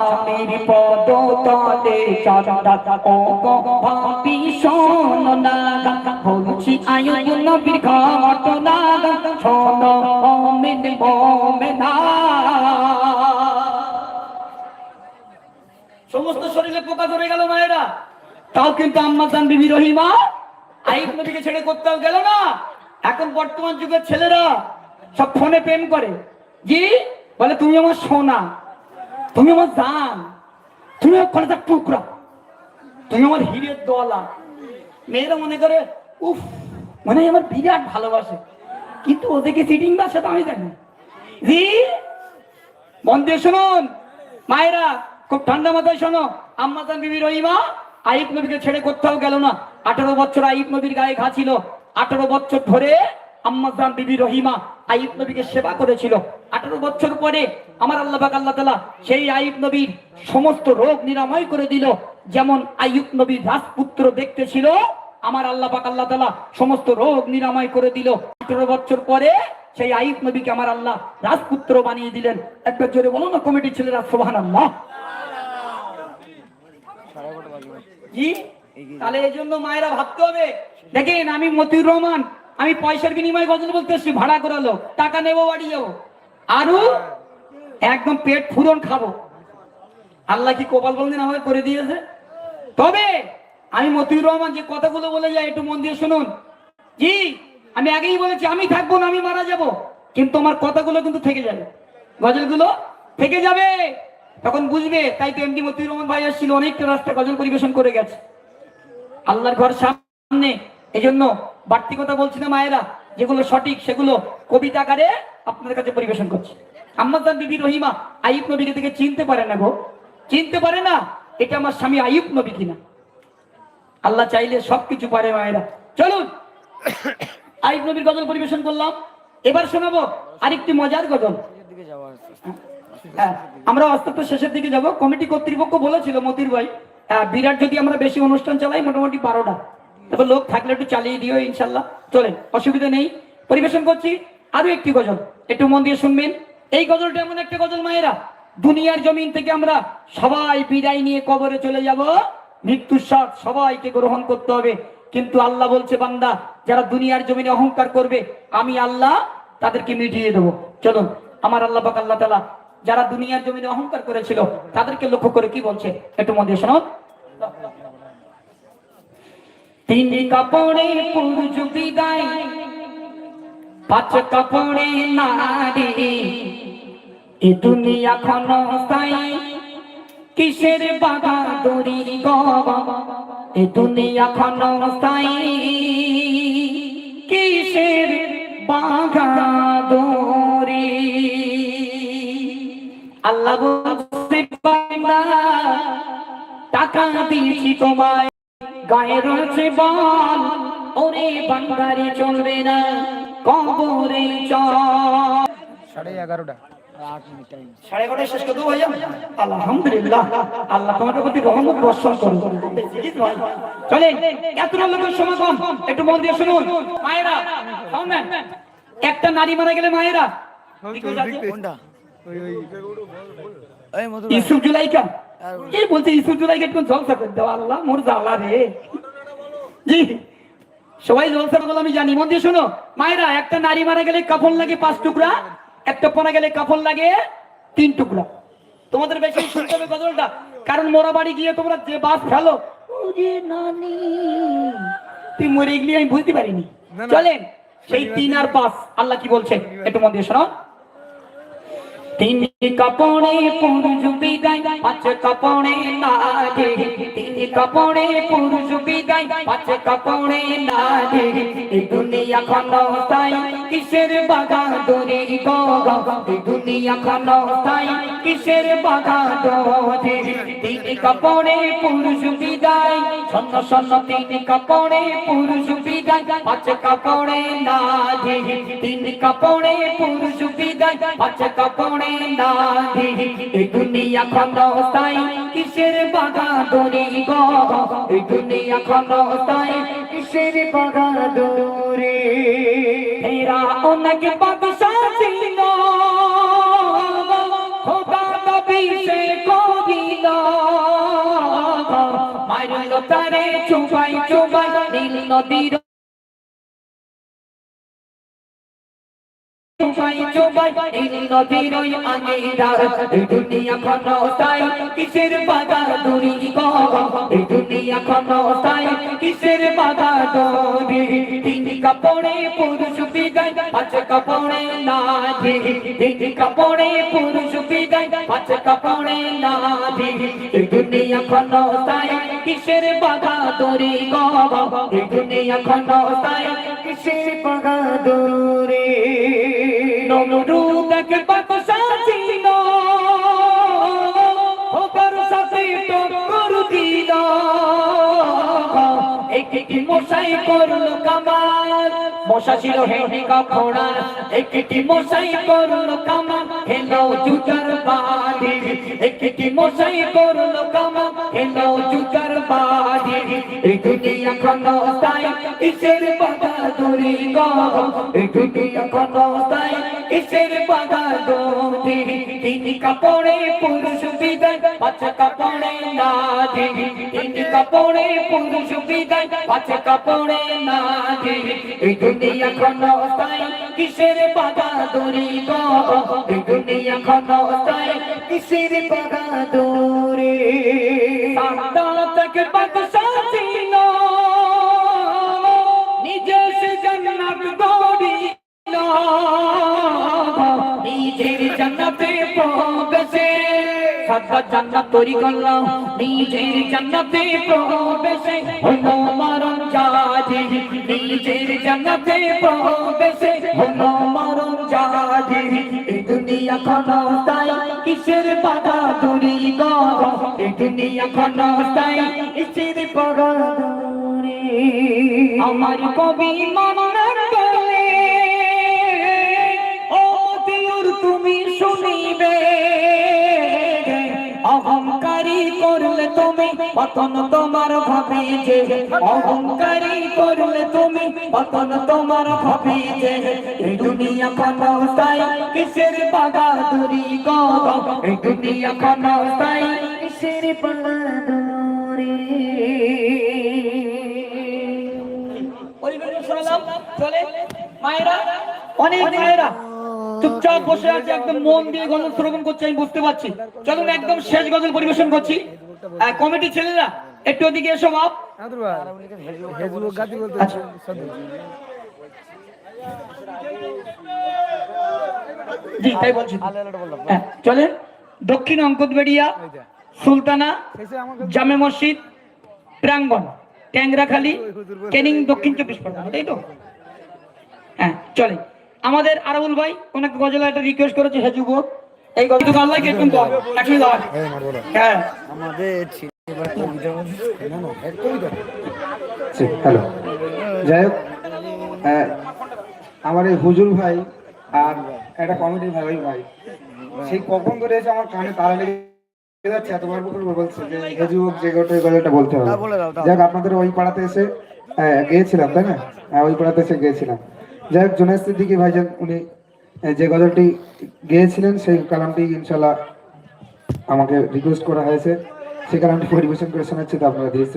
স্বামীর পদ তলে চন্দা ও গো ভাবি শোন না বলছি আয়ুব নবীর ঘটনা শোন মোমেনা সমস্ত শরীরে পোকা ধরে গেল মায়েরা। তাও কিন্তু আম্মা জান বিবি রহিমা আইব নবীকে ছেড়ে করতেও গেল না। এখন বর্তমান যুগের ছেলেরা সব ফোনে প্রেম করে। জি? বলে তুমি আমার সোনা। তুমি আমার জান, তুমি আমার টুকরা, তুমি আমার হিরের দলা মেয়েরা মনে করে, উফ মানে আমার বিরাট ভালোবাসে। কিন্তু ওদেরকে চিটিং বাসা তো আমি জানি জি দিয়ে শুনুন। মায়েরা, খুব ঠান্ডা মাথায় শোনো। আম্মাজান বিবি রহিমা আইব নবীকে ছেড়ে কোথাও গেল না। আঠারো বছর আইব নবীর গায়ে ঘা ছিল। আঠারো বছর ধরে আম্মাজান বিবি রহিমা আইব নবীকে সেবা করেছিল। আঠারো বছর পরে আমার আল্লাহ পাক আল্লাহ তালা সেই আইব নবীর সমস্ত রোগ নিরাময় করে দিল। যেমন আইব নবীর রাজপুত্র দেখতে ছিল আমার আল্লাহ পাক আল্লাহ তালা সমস্ত রোগ নিরাময় করে দিল। আঠারো বছর পরে সেই আইব নবীকে আমার আল্লাহ রাজপুত্র বানিয়ে দিলেন। একবার জোরে বলো না কমিটির ছেলেরা সোহান আল্লাহ জি তাহলে এই জন্য মায়েরা ভাবতে হবে। দেখেন আমি মতিউর রহমান আমি পয়সার বিনিময়ে গজল বলতে এসছি? ভাড়া করালো টাকা নেব বাড়ি যাব আরও, একদম পেট ফুরন খাব। আল্লাহ কি কপাল বলদিন আমাকে করে দিয়েছে? তবে আমি মতিউর রহমান যে কথাগুলো বলে যাই, একটু মন দিয়ে শুনুন। জি, আমি আগেই বলেছি, আমি থাকব না, আমি মারা যাব। কিন্তু আমার কথাগুলো কিন্তু থেকে যাবে। গজলগুলো থেকে যাবে। তখন বুঝবে, তাই তো এমডি মতিউর রহমান ভাই আসছিল, অনেকটা রাস্তা গজল পরিবেশন করে গেছে। আল্লাহর ঘর সামনে। এই জন্য বাড়তি কথা বলছি না মায়েরা যেগুলো সঠিক সেগুলো কবিতা আকারে আপনাদের কাছে পরিবেশন করছে। আম্মাদান বিবি রহিমা আইব নবীকে থেকে চিনতে পারে না গো। চিনতে পারে না এটা আমার স্বামী আইব নবী কিনা। আল্লাহ চাইলে সবকিছু পারে মায়েরা। চলুন আইব নবীর গজল পরিবেশন করলাম। এবার শোনাবো আরেকটি মজার গজল। হ্যাঁ, আমরা অস্তত্ব শেষের দিকে যাব। কমিটি কর্তৃপক্ষ বলেছিল মতির ভাই বিরাট যদি আমরা বেশি অনুষ্ঠান চালাই মোটামুটি বারোটা। তবে লোক থাকলে একটু চালিয়ে দিও, ইনশাল্লাহ। চলেন, অসুবিধা নেই। পরিবেশন করছি আরও একটি গজল। একটু মন দিয়ে শুনবেন। এই গজলটা এমন একটা গজল, মায়েরা। দুনিয়ার জমিন থেকে আমরা সবাই বিদায় নিয়ে কবরে চলে যাব। মৃত্যুর স্বাদ সবাইকে গ্রহণ করতে হবে। কিন্তু আল্লাহ বলছে, বান্দা, যারা দুনিয়ার জমিনে অহংকার করবে, আমি আল্লাহ তাদেরকে মিটিয়ে দেবো। চলুন, আমার আল্লাহ পাক, আল্লাহ তালা যারা দুনিয়ার জমিনে অহংকার করেছিল, তাদেরকে লক্ষ্য করে কি বলছে? একটু দিয়ে শোনো। তিনি কাপড়ে পুরুষ বিদায়, পাঁচ কাপড়ে নারী। এ দুনিয়া খন স্থায়ী কিসের দড়ি গো? এ দুনিয়া খন স্থায়ী কিসের বাগা দড়ি আল্লাহ টাকা দিয়েছি তোমায়। গায়ে রয়েছে বল ওরে বান্দারে চলবে না কবরে চল। সাড়ে এগারোটা। আর আট মিনিট টাইম সাড়ে এগারোটায় শেষ করে দেবো আলহামদুলিল্লাহ আল্লাহ তোমাদের প্রতি রহমত বর্ষণ করুন। চলেন এত লোকের সমাগম একটু মন দিয়ে শুনুন। মায়েরা একটা নারী মারা গেলে মায়েরা? মধু ইসুফ জুলাইকা। কে বলছে একটু জলসা করে আল্লাহ মোর জ্বালা রে। জি সবাই জলসা বলে আমি জানি। মন দিয়ে শোনো মায়েরা একটা নারী মারা গেলে কাফন লাগে পাঁচ টুকরা একটা পোনা গেলে কাফন লাগে তিন টুকরা। তোমাদের বেশি শুনতে হবে গজলটা কারণ মোরা বাড়ি গিয়ে তোমরা যে বাস ফেলো ওরে নানি তুই মরে গেলি আমি বুঝতে পারিনি। চলেন সেই তিন আর পাঁচ আল্লাহ কি বলছে? একটু মন দিয়ে শোনো তিনি কাপড়ে পুরুষ বিদায়, পাঁচ কাপড়ে নাগে। তিনি কাপড়ে পুরুষ বিদায়, পাঁচ কাপড়ে নাগে। এই দুনিয়া ক্ষণস্থায়ী, কিসের বাগা দরে গো? এই দুনিয়া ক্ষণস্থায়ী, কিসের বাগা দরে তিনি কাপড়ে পুরুষ বিদায় সন্ন সন্ন তিনি কাপড়ে পুরুষ বিদায়, পাঁচ কাপড়ে নাগে। তিনি কাপড়ে পুরুষ বিদায় গাই আছে কপড়ে নাহি এই দুনিয়া খনো তাই কিসের বাগা দরি গো? এই দুনিয়া খনো তাই কিসের বাগা দরি হেরা অনেকে বাদশা ছিল খোদা নবী সে কবিল মারল তারে চুপাই চুপাই নীল নদীর চুপাই নীল নদীর ওই আঙিরার এই দুনিয়া ক্ষণতাই কিসের বাধা দূরি গো এই দুনিয়া ক্ষণতাই কিসের বাধা দূরি তিন কাপড়ে পুরুষ বিদায়, পাঁচ কাপড়ে নাধি তিন কাপড়ে পুরুষ বিদায়, পাঁচ কাপড়ে নাধি এই দুনিয়া ক্ষণতাই কিসের বাধা দূরি গো এই দুনিয়া ক্ষণতাই কিসের বাধা দূরি No. do একটি মশাই করল কামাল। মশা ছিল হেনিকা ঘোড়া একটি মশাই করল কামাল। হেলো জুতার বাড়ি একটি মশাই করল কামাল। হেলো জুতার বাড়ি এই দুনিয়া ক্ষণতাই কিসের বাধা দূরি গো? এই দুনিয়া ক্ষণতাই কিসের বাধা দূরি? তিন কাপড়ে পুরুষ বিদায়, পাঁচ কাপড়ে নারী। তিন কাপড়ে পুরুষ বিদায় পাঁচ কাপড়ে নারী এই দুনিয়া ক্ষণতাই কিসের বাধা দূরি গো? এই দুনিয়া ক্ষণতাই কিসের বাধা দূরি সাদা বাদশা ছিল সাদা জান্নাত তৈরি করলাম নিজের জান্নাতে প্রবেশে হলো মরণ জাজি নিজের জান্নাতে প্রবেশে হলো মরণ জাজি এই দুনিয়া ক্ষণতাই কিসের বাধা দূরি গো? এই দুনিয়া ক্ষণতাই কিসের আমার কবি মননের গলে ও দিওর তুমি শুনিবে। পতন তোমার ভাবে যে অহংকারী করলে তুমি পতন তোমার ভাবে যে এই দুনিয়া ক্ষণতাই কিসের বাধা দূরি গো? এই দুনিয়া ক্ষণতাই কিসের বাধা দূরি পরিবেশন শোনালাম চলে। মায়েরা অনেক মায়েরা। চুপচাপ বসে আছে একদম মন দিয়ে গজল শ্রবণ করছে আমি বুঝতে পারছি। চলুন একদম শেষ গজল পরিবেশন করছি। কমিটি ছেলেরা একটু ওদিকে এসো বাপ। হেজবুক আচ্ছা। জি তাই বলছি হ্যাঁ, চলেন। দক্ষিণ অঙ্কদবেড়িয়া ওইটা সুলতানা জামে মসজিদ প্রাঙ্গন ট্যাংরাখালী ক্যানিং দক্ষিণ চব্বিশ পরগনা তাই তো? হ্যাঁ চলে আমাদের আরাবুল ভাই ওনাকে গজল একটা রিকোয়েস্ট করেছে হে যুবক এই আল্লাহ দাও হ্যাঁ। আমাদের হ্যালো যাই হোক আহ, আমার এই হুজুর ভাই আর একটা কমিটি ভাই ওই ভাই। সেই কখন করে এসে আমার কানে তারা লেগে যাচ্ছে এতবার বকুল বলছে যে এ যুবক যে গোটা এই বলতে হবে। হ্যাঁ, বলে দাও, দাও। যাক আপনাদের ওই পাড়াতে এসে আহ, গিয়েছিলাম তাই না? হ্যাঁ ওই পাড়াতে এসে গিয়েছিলাম। যাই হোক জুনাইদ সিদ্দিকী ভাইজান উনি যে গজলটি গেয়েছিলেন, সেই কালামটি ইনশাল্লাহ আমাকে রিকোয়েস্ট করা হয়েছে। সেই কালামটি পরিবেশন করে শোনাচ্ছি, তো আপনারা দিয়েছে